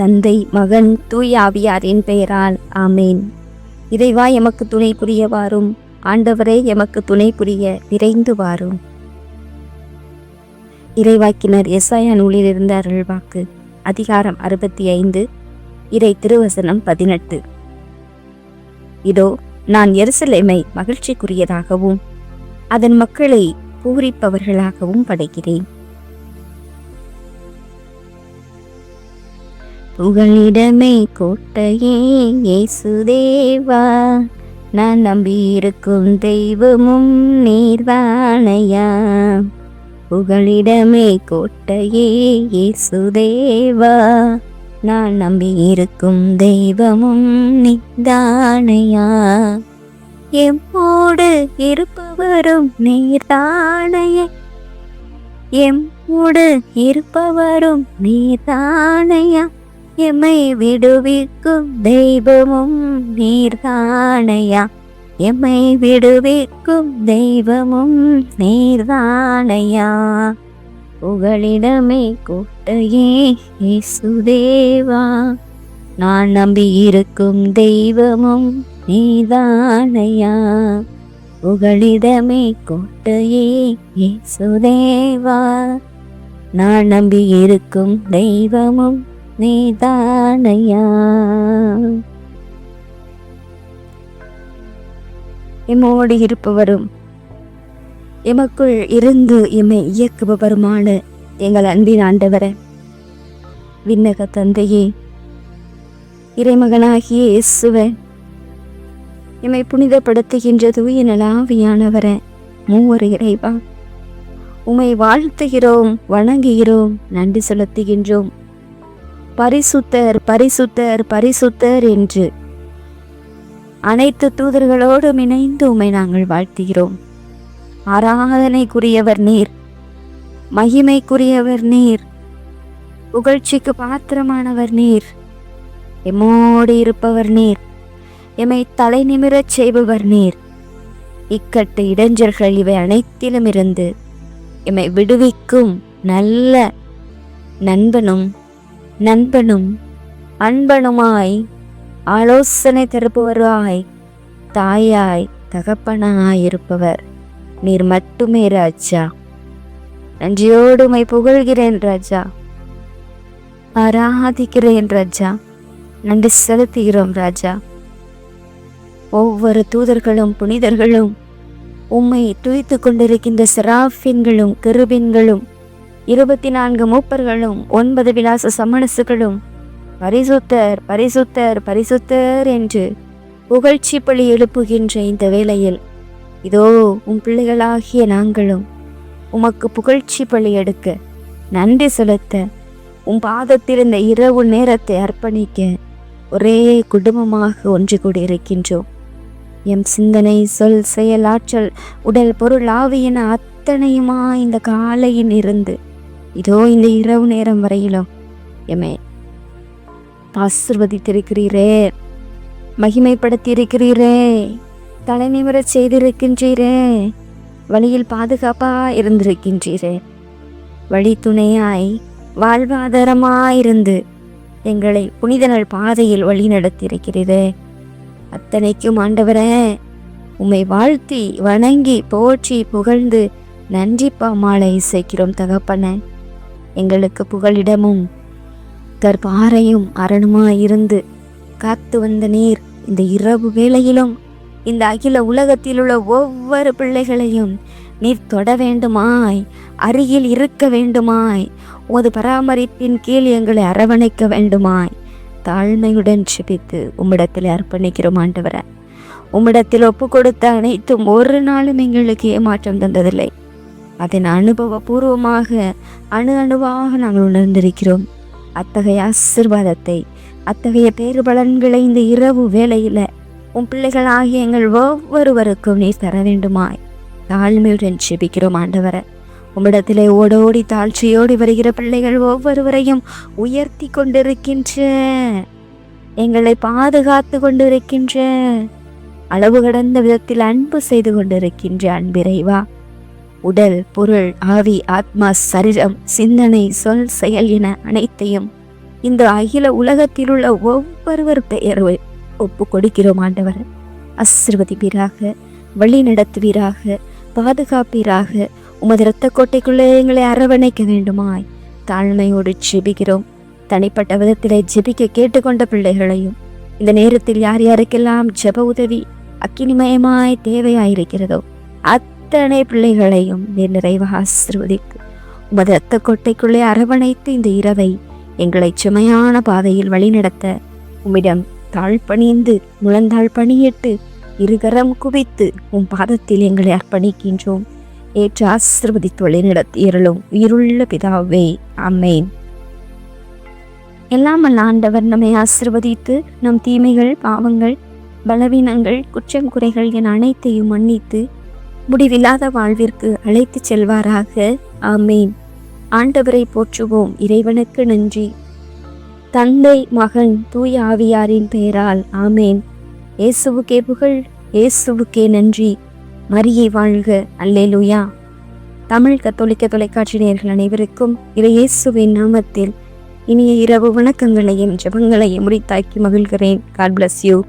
தந்தை மகன் தூய் ஆவியாரின் பெயரால். ஆமேன். இறைவா எமக்கு துணை புரிய வாரும் ஆண்டவரே எமக்கு துணை புரிய விரைந்து வாரும். இறைவாக்கினர் எஸ்ஐயா நூலிலிருந்து அருள்வாக்கு. அதிகாரம் அறுபத்தி ஐந்து இறை திருவசனம் பதினெட்டு. இதோ நான் எருசலேமை மகிழ்ச்சிக்குரியதாகவும் அதன் மக்களை பூரிப்பவர்களாகவும் படைக்கிறேன். உங்களிடமே கோட்டையே இயேசுதேவா நான் நம்பியிருக்கும் தெய்வமும் நீர்வானையா உங்களிடமே கோட்டையே இயேசுதேவா நான் நம்பியிருக்கும் தெய்வமும் நீதானையா எம்மோடு இருப்பவரும் நீர்தானையே. எம்மோடு இருப்பவரும் நீர்தானையா. எம்மை விடுவிக்கும் தெய்வமும் நீர்தானையா? எம்மை விடுவிக்கும் தெய்வமும் நீர்தானையா? புகழிடமே கூட்டையே இயேசுதேவா. நான் நம்பியிருக்கும் தெய்வமும் நீதானையா புகழிடமே கோட்டையே இயேசுதேவா. நான் நம்பியிருக்கும் தெய்வமும் நீதானையா? எம்மோடு இருப்பவரும் எமக்குள் இருந்து எம்மை இயக்குபவருமான எங்கள் அன்பின் ஆண்டவரே விண்ணக தந்தையே இறைமகனாகிய இயேசுவன் எம்மை புனிதப்படுத்துகின்ற தூய நலாவியானவரே மூவர் இறைவா உம்மை வாழ்த்துகிறோம் வணங்குகிறோம் நன்றி செலுத்துகின்றோம். பரிசுத்தர் பரிசுத்தர் பரிசுத்தர் என்று. அனைத்து தூதர்களோடும் இணைந்து உமை நாங்கள் வாழ்த்துகிறோம். ஆராதனைக்குரியவர் நீர். மகிமைக்குரியவர் நீர். புகழ்ச்சிக்கு பாத்திரமானவர் நீர். எம்மோடு இருப்பவர் நீர். எம்மை தலை நிமிரச் செய்பவர் நீர். இக்கட்டு இடைஞ்சல்கள் இவை அனைத்திலும் இருந்து எம்மை விடுவிக்கும் நல்ல நண்பனும் நண்பனும் அன்பனுமாய் ஆலோசனை தருபவராய் தாயாய் தகப்பனாய் இருப்பவர் நீர் மட்டுமே ராஜா. நன்றியோடு உமை புகழ்கிறேன் ராஜா. ஆராதிக்கிறேன் ராஜா. நன்றி செலுத்துகிறோம் ராஜா. ஒவ்வொரு தூதர்களும் புனிதர்களும் உம்மை துய்த்து கொண்டிருக்கின்ற செராஃபின்களும் கிருபின்களும் இருபத்தி நான்கு மூப்பர்களும் ஒன்பது விலாச சமணசுகளும் பரிசுத்தர் பரிசுத்தர் பரிசுத்தர் என்று புகழ்ச்சி பழி எழுப்புகின்ற இந்த வேளையில் இதோ உம் பிள்ளைகளாகிய நாங்களும் உமக்கு புகழ்ச்சி பழி எடுக்க நன்றி செலுத்த உம் பாதத்தில் இந்த இரவு நேரத்தை அர்ப்பணிக்க ஒரே குடும்பமாக ஒன்று கூடி இருக்கின்றோம். எம் சிந்தனை சொல் செயல் ஆற்றல் உடல் பொருள் ஆவியன அத்தனையுமா இந்த காலையின் இருந்து இதோ இந்த இரவு நேரம் வரையிலும் எம்மை ஆசிர்வதித்திருக்கிறீரே. மகிமைப்படுத்தியிருக்கிறீரே. தலைநிமிரச் செய்திருக்கின்றீரே. வழியில் பாதுகாப்பாக இருந்திருக்கின்றீரே. வழி துணையாய் வாழ்வாதாரமாயிருந்து எங்களை புனிதனல் பாதையில் வழி நடத்தியிருக்கிறீரே. அத்தனைக்கும் ஆண்டவரே உம்மை வாழ்த்தி வணங்கி போற்றி புகழ்ந்து நன்றிப்பா மாலை இசைக்கிறோம் தகப்பனே. எங்களுக்கு புகழிடமும் கற்பாறையும் அரணுமாயிருந்து காத்து வந்த நீர் இந்த இரவு வேளையிலும் இந்த அகில உலகத்தில் உள்ள ஒவ்வொரு பிள்ளைகளையும் நீர் தொட வேண்டுமாய் அருகில் இருக்க வேண்டுமாய் உமது பராமரிப்பின் கீழ் எங்களை அரவணைக்க வேண்டுமாய் தாழ்மையுடன் செபித்து உம்மிடத்தில் அர்ப்பணிக்கிறோம் ஆண்டவரை. உம்மிடத்தில் ஒப்பு கொடுத்த அனைத்தும் ஒரு நாளும் எங்களுக்கு ஏமாற்றம் தந்ததில்லை. அதன் அனுபவபூர்வமாக அணு அணுவாக நாங்கள் உணர்ந்திருக்கிறோம். அத்தகைய ஆசிர்வாதத்தை அத்தகைய பேறு பலன்களை இந்த இரவு வேளையில் உன் பிள்ளைகளாகிய எங்கள் ஒவ்வொருவருக்கும் நீ தர வேண்டுமாய். தாழ்மையுடன் செபிக்கிறோம் ஆண்டவரை. உம்மிடத்திலே ஓடோடி தாழ்ச்சியோடி வருகிற பிள்ளைகள் ஒவ்வொருவரையும் உயர்த்தி கொண்டிருக்கின்ற எங்களை பாதுகாத்து கொண்டிருக்கின்ற அளவு கடந்த விதத்தில் அன்பு செய்து கொண்டிருக்கின்ற அன்பிறைவா. உடல் பொருள் ஆவி ஆத்மா சரீரம் சிந்தனை சொல் செயல் என அனைத்தையும் இந்த அகில உலகத்திலுள்ள ஒவ்வொருவர் பெயரை ஒப்பு கொடுக்கிறோம் ஆண்டவர். ஆசிர்வதிப்பீராக வழி நடத்துவீராக பாதுகாப்பீராக உமது இரத்த கோட்டைக்குள்ளே எங்களை அரவணைக்க வேண்டுமாய் தாழ்மையோடு ஜெபிக்கிறோம். தனிப்பட்ட விதத்திலே ஜெபிக்க கேட்டுக்கொண்ட பிள்ளைகளையும் இந்த நேரத்தில் யார் யாருக்கெல்லாம் ஜெப உதவி அக்கினிமயமாய் தேவையாயிருக்கிறதோ அத்தனை பிள்ளைகளையும் நீர் நிறைவாக ஆசிர்வதிக்கு உமது இரத்த கொட்டைக்குள்ளே அரவணைத்து இந்த இரவை எங்களை சுமையான பாதையில் வழிநடத்த உம்மிடம் தாழ்பணிந்து முழந்தாள் பணியிட்டு இருகரம் குவித்து உம் பாதத்தில் எங்களை அர்ப்பணிக்கின்றோம். ஏற்று ஆசிர்வதித்து வழிநடத்தியருளும் உயிருள்ள பிதாவே அம்மேன் எல்லாம் அல்ல ஆண்டவர் நம்மை ஆசிர்வதித்து நம் தீமைகள் பாவங்கள் பலவீனங்கள் குற்றம் குறைகள் என அனைத்தையும் மன்னித்து முடிவில்லாத வாழ்விற்கு அழைத்துச் செல்வாராக. ஆமேன். ஆண்டவரை போற்றுவோம். இறைவனுக்கு நன்றி. தந்தை மகன் தூய ஆவியாரின் பெயரால் ஆமேன். இயேசுவுக்கே புகழ் இயேசுவுக்கே நன்றி. மரியை வாழ்க. அல்லேலுயா. தமிழ் கத்தோலிக்க தொலைக்காட்சி நேயர்கள் அனைவருக்கும் இறை இயேசுவின் நாமத்தில் இனிய இரவு வணக்கங்களையும் ஜெபங்களையும் முடித்தாக்கி மகிழ்கிறேன். God bless you